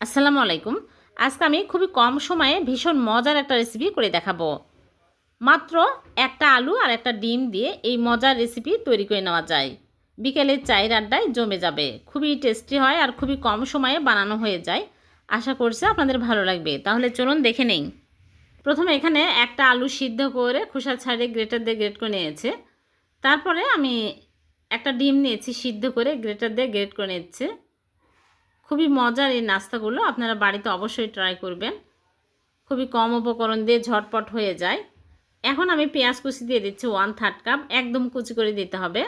আসসালামু আলাইকুম। আজকে আমি খুবই কম সময়ে ভীষণ মজার একটা রেসিপি করে দেখাবো। মাত্র একটা আলু আর একটা ডিম দিয়ে এই মজার রেসিপি তৈরি করে নেওয়া যায়। বিকেলের চায়ের আড্ডায় জমে যাবে। খুবই টেস্টি হয় আর খুবই কম সময়ে বানানো হয়ে যায়। আশা করছি আপনাদের ভালো লাগবে। তাহলে চলুন দেখে নেই। প্রথমে এখানে একটা আলু সিদ্ধ করে খোসা ছাড়িয়ে গ্রেটার দিয়ে গ্রেট করে নিয়েছে। তারপরে আমি একটা ডিম নিয়েছি সিদ্ধ করে, গ্রেটার দিয়ে গ্রেট করে নিচ্ছে। খুবই মজার এই নাস্তাগুলো আপনারা বাড়িতে অবশ্যই ট্রাই করবেন। খুবই কম উপকরণ দিয়ে ঝটপট হয়ে যায়। এখন আমি পেঁয়াজ কুচি দিয়ে দিচ্ছি ওয়ান থার্ড কাপ একদম কুচি করে দিতে হবে।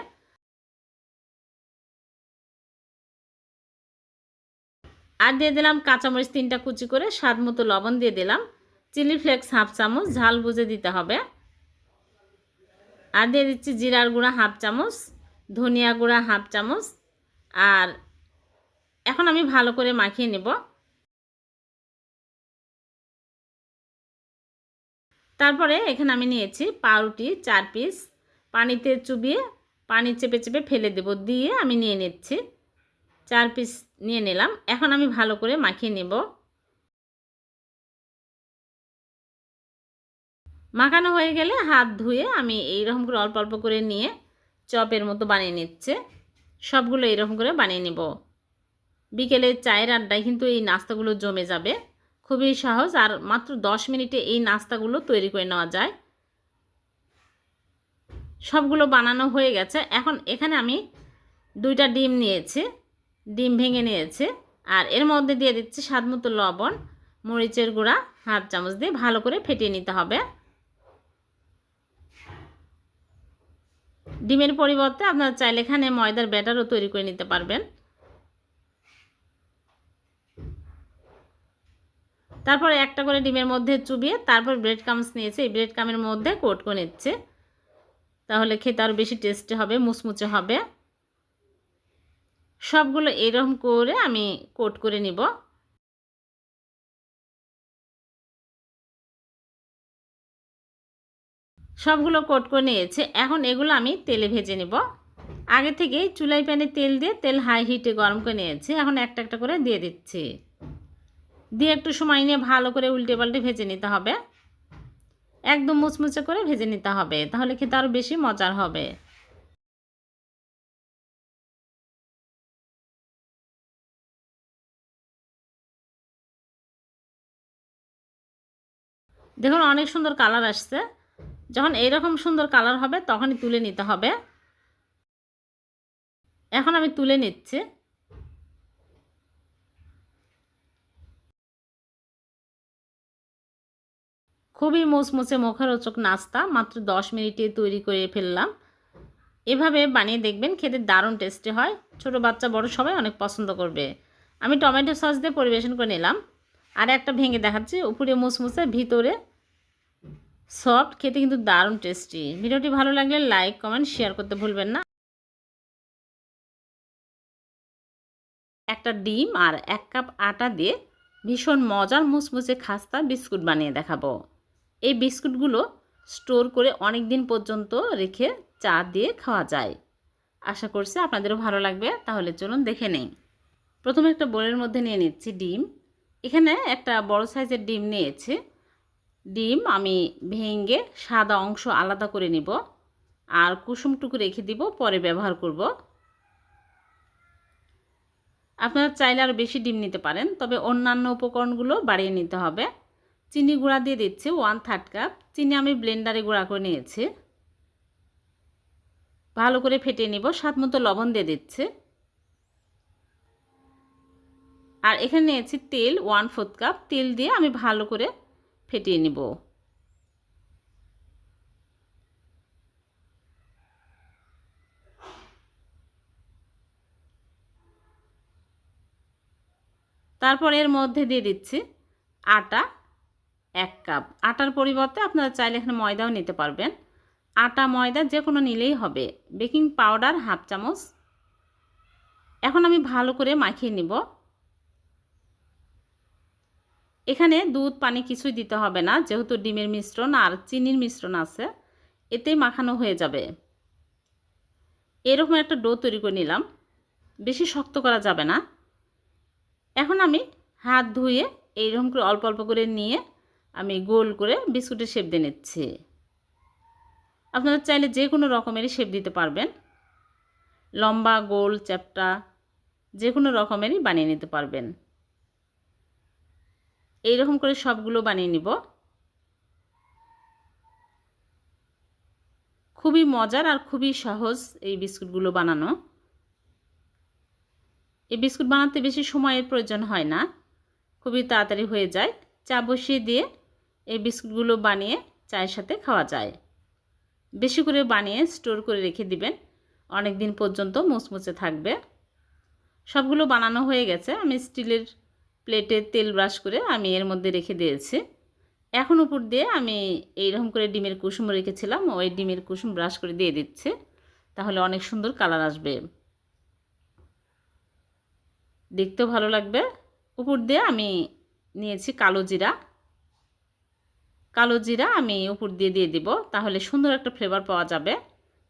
আর দিয়ে দিলাম কাঁচামরিচ তিনটা কুচি করে, স্বাদ মতো লবণ দিয়ে দিলাম। চিলি ফ্লেক্স হাফ চামচ, ঝাল বুঝে দিতে হবে। আর দিয়ে দিচ্ছি জিরার গুঁড়া হাফ চামচ, ধনিয়া গুঁড়া হাফ চামচ, আর এখন আমি ভালো করে মাখিয়ে নেব। তারপরে এখানে আমি নিয়েছি পাউরুটি চার পিস। পানিতে চুবিয়ে পানি চেপে চেপে ফেলে দেব, দিয়ে আমি নিয়ে নিচ্ছি। চার পিস নিয়ে নিলাম, এখন আমি ভালো করে মাখিয়ে নেব। মাখানো হয়ে গেলে হাত ধুয়ে আমি এইরকম করে অল্প অল্প করে নিয়ে চপের মতো বানিয়ে নিচ্ছে। সবগুলো এরকম করে বানিয়ে নেব। বিকেলের চায়ের আড্ডায় কিন্তু এই নাস্তাগুলো জমে যাবে। খুবই সহজ, আর মাত্র দশ মিনিটে এই নাস্তাগুলো তৈরি করে নেওয়া যায়। সবগুলো বানানো হয়ে গেছে। এখন এখানে আমি দুইটা ডিম নিয়েছি। ডিম ভেঙে নিয়েছি। আর এর মধ্যে দিয়ে দিচ্ছি স্বাদ মতো লবণ, মরিচের গুঁড়া, হাফ চামচ দিয়ে ভালো করে ফেটিয়ে নিতে হবে। ডিমের পরিবর্তে আপনারা চাইলে এখানে ময়দার ব্যাটারও তৈরি করে নিতে পারবেন। তারপর একটা করে ডিমের মধ্যে চুবিয়ে তারপর ব্রেড কামস নিয়েছে। এই ব্রেড কামের মধ্যে কোট করে নিচ্ছে। তাহলে খেতে আরও বেশি টেস্টি হবে, মুচমুচে হবে। সবগুলো এরকম করে আমি কোট করে নিব। সবগুলো কোট করে নিয়েছে। এখন এগুলো আমি তেলে ভেজে নেব। আগে থেকেই চুলাই প্যানে তেল দিয়ে তেল হাই হিটে গরম করে নিয়েছি। এখন একটা একটা করে দিয়ে দিচ্ছি। দিয়ে একটু সময় নিয়ে ভালো করে উল্টে পাল্টে ভেজে নিতে হবে। একদম মুচমুচে করে ভেজে নিতে হবে, তাহলে খেতে আরও বেশি মজার হবে। দেখুন, অনেক সুন্দর কালার আসছে। যখন এইরকম সুন্দর কালার হবে, তখনই তুলে নিতে হবে। এখন আমি তুলে নিচ্ছি। খুবই মুচমুচে মুখরোচক নাস্তা, মাত্র দশ মিনিটে তৈরি করে ফেললাম। এভাবে বানিয়ে দেখবেন খেতে দারুণ টেস্টি হয়। ছোট বাচ্চা, বড় সবাই অনেক পছন্দ করবে। আমি টমেটো সস দিয়ে পরিবেশন করে নিলাম। আর একটা ভেঙে দেখাচ্ছি, উপরে মুচমুচে ভিতরে সফট খেতে কিন্তু দারুণ টেস্টি ভিডিওটি ভালো লাগলে লাইক কমেন্ট শেয়ার করতে ভুলবেন না। একটা ডিম আর এক কাপ আটা দিয়ে ভীষণ মজার মুচমুচে খাস্তা বিস্কুট বানিয়ে দেখাবো। এই বিস্কুটগুলো স্টোর করে অনেক দিন পর্যন্ত রেখে চা দিয়ে খাওয়া যায়। আশা করছি আপনাদেরও ভালো লাগবে, তাহলে চলুন দেখে নেই। প্রথমে একটা বোলের মধ্যে নিয়ে নিচ্ছি ডিম। এখানে একটা বড় সাইজের ডিম নিয়েছি। ডিম আমি ভেঙে সাদা অংশ আলাদা করে নিব। আর কুসুমটুকু রেখে দিব, পরে ব্যবহার করব। আপনারা চাইলে আরও বেশি ডিম নিতে পারেন, তবে অন্যান্য উপকরণগুলো বাড়িয়ে নিতে হবে। চিনি গুঁড়া দিয়ে দিচ্ছি ওয়ান থার্ড কাপ চিনি আমি ব্লেন্ডারে গুঁড়া করে নিয়েছি। ভালো করে ফেটে নিব, স্বাদ মতো লবণ দিয়ে দিচ্ছে। আর এখানে নিয়েছি তেল ওয়ান ফোর্থ কাপ তেল দিয়ে আমি ভালো করে ফেটিয়ে নিব। তারপর এর মধ্যে দিয়ে দিচ্ছি আটা। এক কাপ। আটার পরিবর্তে আপনারা চাইলে এখানে ময়দাও নিতে পারবেন। আটা, ময়দা যে কোনো নিলেই হবে। বেকিং পাউডার হাফ চামচ। এখন আমি ভালো করে মাখিয়ে নিব। এখানে দুধ, পানি কিছুই দিতে হবে না, যেহেতু ডিমের মিশ্রণ আর চিনির মিশ্রণ আছে। এতেই মাখানো হয়ে যাবে। এরকম একটা ডো তৈরি করে নিলাম। বেশি শক্ত করা যাবে না। এখন আমি হাত ধুয়ে এইরকম করে অল্প অল্প করে নিয়ে আমি গোল করে বিস্কুটের শেপ দিয়ে নিচ্ছি। আপনারা চাইলে যে কোনো রকমেরই শেপ দিতে পারবেন। লম্বা, গোল, চ্যাপটা, যে কোনো রকমেরই বানিয়ে নিতে পারবেন। এই রকম করে সবগুলো বানিয়ে নিব। খুবই মজার আর খুবই সহজ এই বিস্কুটগুলো বানানো। এই বিস্কুট বানাতে বেশি সময়ের প্রয়োজন হয় না। খুবই তাড়াতাড়ি হয়ে যায়। চা বসিয়ে দিয়ে এই বিস্কুটগুলো বানিয়ে চায়ের সাথে খাওয়া যায়। বেশি করে বানিয়ে স্টোর করে রেখে দিবেন। অনেক দিন পর্যন্ত মুচমুচে থাকবে। সবগুলো বানানো হয়ে গেছে। আমি স্টিলের প্লেটে তেল ব্রাশ করে আমি এর মধ্যে রেখে দিয়েছি। এখন উপর দিয়ে আমি এইরকম করে ডিমের কুসুম রেখেছিলাম। ওই ডিমের কুসুম ব্রাশ করে দিয়ে দিচ্ছে। তাহলে অনেক সুন্দর কালার আসবে। দেখতেও ভালো লাগবে। উপর দিয়ে আমি নিয়েছি কালো জিরা। কালো জিরা আমি উপর দিয়ে দিয়ে দিব। তাহলে সুন্দর একটা ফ্লেভার পাওয়া যাবে।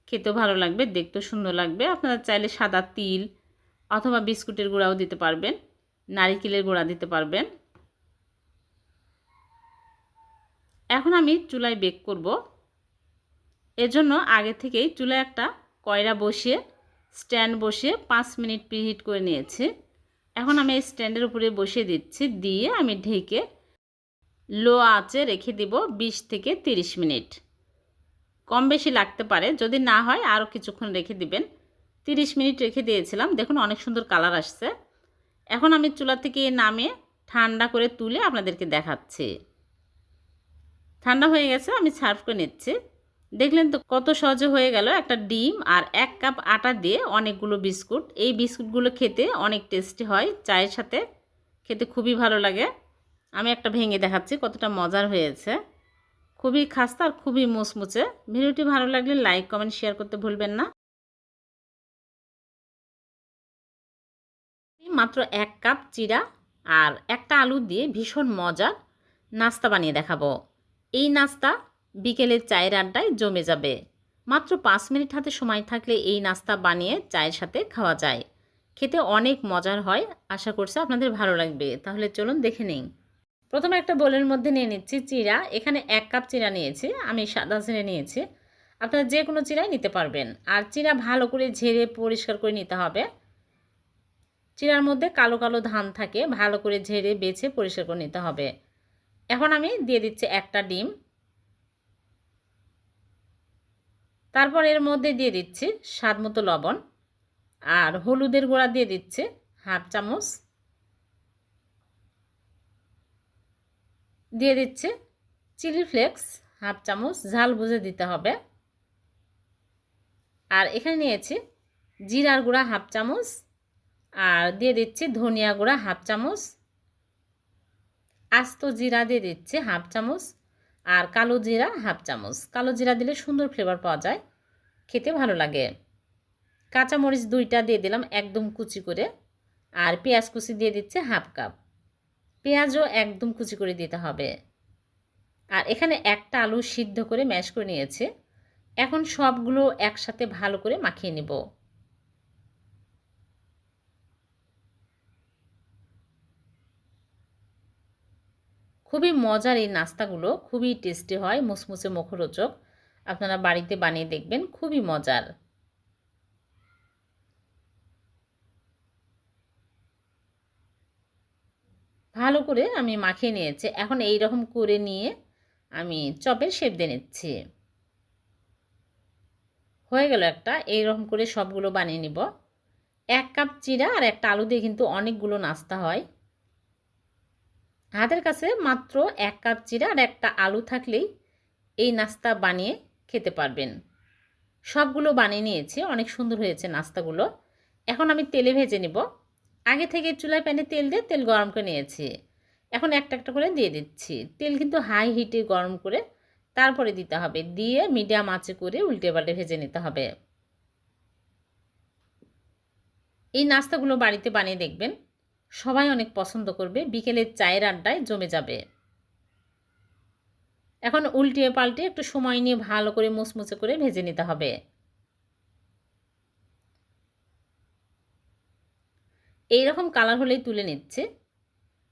খেতেও ভালো লাগবে, দেখতেও সুন্দর লাগবে। আপনারা চাইলে সাদা তিল অথবা বিস্কুটের গুঁড়াও দিতে পারবেন, নারিকেলের গুঁড়া দিতে পারবেন। এখন আমি চুলায় বেক করব। এজন্য আগে থেকেই চুলায় একটা কয়রা বসিয়ে স্ট্যান্ড বসিয়ে পাঁচ মিনিট প্রিহিট করে নিয়েছি। এখন আমি এই স্ট্যান্ডের উপরে বসিয়ে দিচ্ছি। দিয়ে আমি ঢেকে লো আঁচে রেখে দিব ২০ থেকে ৩০ মিনিট। কম বেশি লাগতে পারে, যদি না হয় আরও কিছুক্ষণ রেখে দিবেন। 30 মিনিট রেখে দিয়েছিলাম, দেখুন অনেক সুন্দর কালার আসছে। এখন আমি চুলা থেকে নামে ঠান্ডা করে তুলে আপনাদেরকে দেখাচ্ছি। ঠান্ডা হয়ে গেছে, আমি সার্ভ করে নিচ্ছি। দেখলেন তো কত সহজে হয়ে গেল একটা ডিম আর এক কাপ আটা দিয়ে অনেকগুলো বিস্কুট। এই বিস্কুটগুলো খেতে অনেক টেস্টি হয়, চায়ের সাথে খেতে খুবই ভালো লাগে। আমি একটা ভেঙে দেখাচ্ছি, কতটা মজার হয়েছে। খুবই খাস্তা আর খুবই মুচমুচে। ভিডিওটি ভালো লাগলে লাইক, কমেন্ট, শেয়ার করতে ভুলবেন না। মাত্র এক কাপ চিরা আর একটা আলু দিয়ে ভীষণ মজার নাস্তা বানিয়ে দেখাবো। এই নাস্তা বিকেলের চায়ের আড্ডায় জমে যাবে। মাত্র পাঁচ মিনিট হাতে সময় থাকলে এই নাস্তা বানিয়ে চায়ের সাথে খাওয়া যায়। খেতে অনেক মজার হয়, আশা করছি আপনাদের ভালো লাগবে। তাহলে চলুন দেখে নিন প্রথমে একটা বোলের মধ্যে নিয়ে নিচ্ছি চিরা। এখানে এক কাপ চিরা নিয়েছি, আমি সাদা চিরা নিয়েছি। আপনারা যে কোনো চিরাই নিতে পারবেন। আর চিরা ভালো করে ঝেড়ে পরিষ্কার করে নিতে হবে। চিরার মধ্যে কালো কালো ধান থাকে, ভালো করে ঝেড়ে বেছে পরিষ্কার করে নিতে হবে। এখন আমি দিয়ে দিচ্ছি একটা ডিম। তারপর এর মধ্যে দিয়ে দিচ্ছি স্বাদ মতো লবণ। আর হলুদের গোড়া দিয়ে দিচ্ছে হাফ চামচ। দিয়ে দিচ্ছে চিলি ফ্লেক্স, হাফ চামচ, ঝাল বুঝে দিতে হবে। আর এখানে নিয়েছি জিরার গুঁড়া হাফ চামচ, আর দিয়ে দিচ্ছি ধনিয়া গুঁড়া হাফ চামচ, আস্ত জিরা দিয়ে দিচ্ছি হাফ চামচ, আর কালো জিরা হাফ চামচ। কালো জিরা দিলে সুন্দর ফ্লেভার পাওয়া যায়, খেতে ভালো লাগে। কাঁচামরিচ দুইটা দিয়ে দিলাম একদম কুচি করে, আর পেঁয়াজ কুচি দিয়ে দিচ্ছে হাফ কাপ। পেঁয়াজও একদম কুচি করে দিতে হবে। আর এখানে একটা আলু সিদ্ধ করে ম্যাশ করে নিয়েছে। এখন সবগুলো একসাথে ভালো করে মাখিয়ে নেব। খুবই মজার এই নাস্তাগুলো, খুবই টেস্টি হয়, মুসমুসে মুখরোচক। আপনারা বাড়িতে বানিয়ে দেখবেন, খুবই মজার। ভালো করে আমি মাখিয়ে নিয়েছি। এখন এই রকম করে নিয়ে আমি চপের শেপ দিয়ে নিচ্ছি। হয়ে গেল একটা এই রকম করে সবগুলো বানিয়ে নিব। এক কাপ চিরা আর একটা আলু দিয়ে কিন্তু অনেকগুলো নাস্তা হয়। হাতের কাছে মাত্র এক কাপ চিরা আর একটা আলু থাকলেই এই নাস্তা বানিয়ে খেতে পারবেন। সবগুলো বানিয়ে নিয়েছি, অনেক সুন্দর হয়েছে নাস্তাগুলো। এখন আমি তেলে ভেজে নিব। আগে থেকে চুলায় প্যানে তেল দিয়ে তেল গরম করে নিয়েছি। এখন একটা একটা করে দিয়ে দিচ্ছি। তেল কিন্তু হাই হিটে গরম করে তারপরে দিতে হবে। দিয়ে মিডিয়াম আঁচে করে উল্টে পাল্টে ভেজে নিতে হবে। এই নাস্তাগুলো বাড়িতে বানিয়ে দেখবেন, সবাই অনেক পছন্দ করবে। বিকেলের চায়ের আড্ডায় জমে যাবে। এখন উল্টিয়ে পাল্টে একটু সময় নিয়ে ভালো করে মুচমুচে করে ভেজে নিতে হবে। এই রকম কালার হলেই তুলে নিচ্ছে।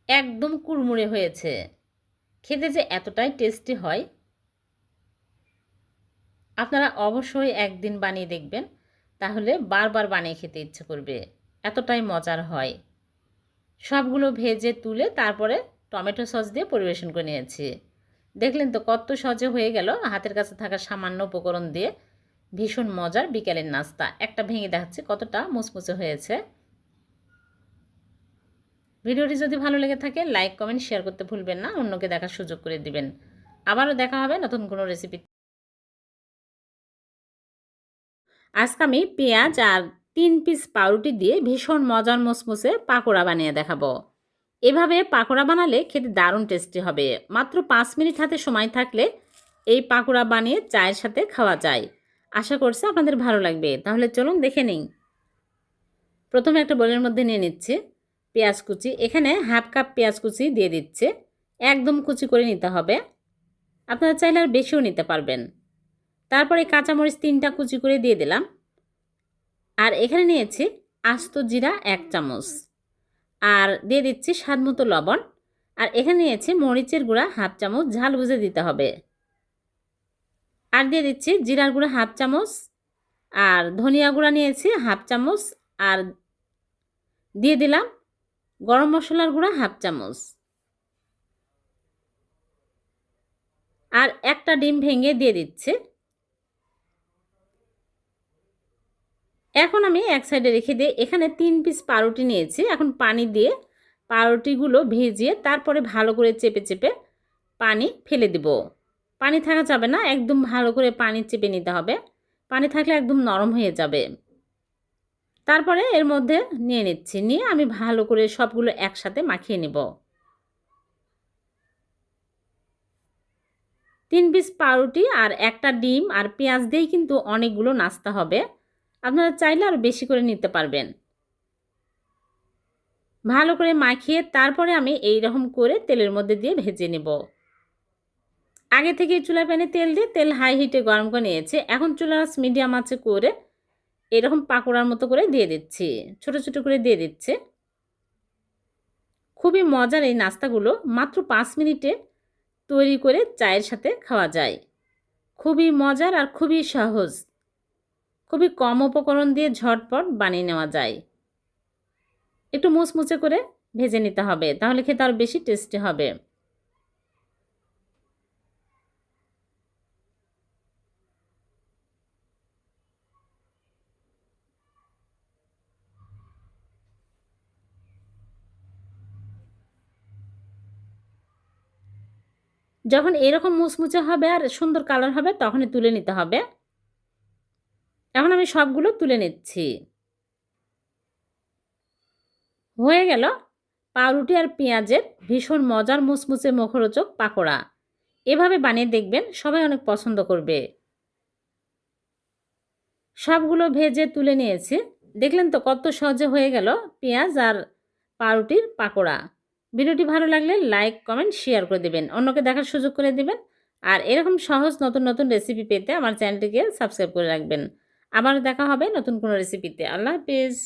একদম কুড়মুড়ে হয়েছে। খেতে যে এতটাই টেস্টি হয়। আপনারা অবশ্যই একদিন বানিয়ে দেখবেন। তাহলে বারবার বানিয়ে খেতে ইচ্ছে করবে। এতটাই মজার হয়। সবগুলো ভেজে তুলে তারপরে টমেটো সস দিয়ে পরিবেশন করে নিয়েছি। দেখলেন তো কত সহজে হয়ে গেল। হাতের কাছে থাকা সামান্য উপকরণ দিয়ে ভীষণ মজার বিকেলের নাস্তা। একটা ভেঙে দেখাচ্ছি কতটা মুচমুচে হয়েছে। ভিডিওটি যদি ভালো লেগে থাকে লাইক কমেন্ট শেয়ার করতে ভুলবেন না। অন্যকে দেখার সুযোগ করে দিবেন। আবারও দেখা হবে নতুন কোনো রেসিপি আজকে আমি পেঁয়াজ আর তিন পিস পাউরুটি দিয়ে ভীষণ মজার মসমসে পাকোড়া বানিয়ে দেখাবো। এভাবে পাকোড়া বানালে খেতে দারুণ টেস্টি হবে। মাত্র পাঁচ মিনিট হাতে সময় থাকলে এই পাকোড়া বানিয়ে চায়ের সাথে খাওয়া যায়। আশা করছি আপনাদের ভালো লাগবে। তাহলে চলুন দেখে নিই। প্রথমে একটা বোলের মধ্যে নিয়ে নিচ্ছে। পেঁয়াজ কুচি, এখানে হাফ কাপ পেঁয়াজ কুচি দিয়ে দিচ্ছে। একদম কুচি করে নিতে হবে। আপনারা চাইলে আর বেশিও নিতে পারবেন। তারপরে কাঁচামরিচ তিনটা কুচি করে দিয়ে দিলাম। আর এখানে নিয়েছি আস্ত জিরা এক চামচ। আর দিয়ে দিচ্ছি স্বাদ মতো লবণ। আর এখানে নিয়েছি মরিচের গুঁড়া হাফ চামচ, ঝাল বুঝে দিতে হবে। আর দিয়ে দিচ্ছি জিরার গুঁড়া হাফ চামচ। আর ধনিয়া গুঁড়া নিয়েছি হাফ চামচ। আর দিয়ে দিলাম গরম মশলার গুঁড়া হাফ চামচ। আর একটা ডিম ভেঙে দিয়ে দিচ্ছে। এখন আমি এক সাইডে রেখে দিয়ে এখানে তিন পিস পাউরুটি নিয়েছি। এখন পানি দিয়ে পাউরুটিগুলো ভেজিয়ে তারপরে ভালো করে চেপে চেপে পানি ফেলে দিব। পানি থাকা যাবে না, একদম ভালো করে পানি চেপে নিতে হবে। পানি থাকলে একদম নরম হয়ে যাবে। তারপরে এর মধ্যে নিয়ে নিচ্ছি। নিয়ে আমি ভালো করে সবগুলো একসাথে মাখিয়ে নেব। তিন পিস পাউরুটি আর একটা ডিম আর পেঁয়াজ দিয়েই কিন্তু অনেকগুলো নাস্তা হবে। আপনারা চাইলে আর বেশি করে নিতে পারবেন। ভালো করে মাখিয়ে তারপরে আমি এই রকম করে তেলের মধ্যে দিয়ে ভেজে নেব। আগে থেকে চুলা প্যানে তেল দিয়ে তেল হাই হিটে গরম করে নিয়েছে। এখন চুলার মিডিয়াম আছে করে এরকম পাকোড়ার মতো করে দিয়ে দিচ্ছি। ছোট ছোট করে দিয়ে দিচ্ছে। খুবই মজার এই নাস্তাগুলো। মাত্র পাঁচ মিনিটে তৈরি করে চায়ের সাথে খাওয়া যায়। খুবই মজার আর খুবই সহজ। খুবই কম উপকরণ দিয়ে ঝটপট বানিয়ে নেওয়া যায়। একটু মুচমুচে করে ভেজে নিতে হবে, তাহলে খেতে আরও বেশি টেস্টি হবে। যখন এরকম মুচমুচে হবে আর সুন্দর কালার হবে, তখনই তুলে নিতে হবে। এখন আমি সবগুলো তুলে নিচ্ছি। হয়ে গেল পাউরুটি আর পেঁয়াজের ভীষণ মজার মুচমুচে মুখরোচক পাকোড়া। এভাবে বানিয়ে দেখবেন সবাই অনেক পছন্দ করবে। সবগুলো ভেজে তুলে নিয়েছি। দেখলেন তো কত সহজে হয়ে গেল পেঁয়াজ আর পাউরুটির পাকোড়া। ভিডিওটি ভালো লাগলে লাইক, কমেন্ট, শেয়ার করে দেবেন। অন্যকে দেখার সুযোগ করে দেবেন। আর এরকম সহজ নতুন নতুন রেসিপি পেতে আমার চ্যানেলটিকে সাবস্ক্রাইব করে রাখবেন। আবার দেখা হবে নতুন কোনো রেসিপিতে আল্লাহ হাফিজ।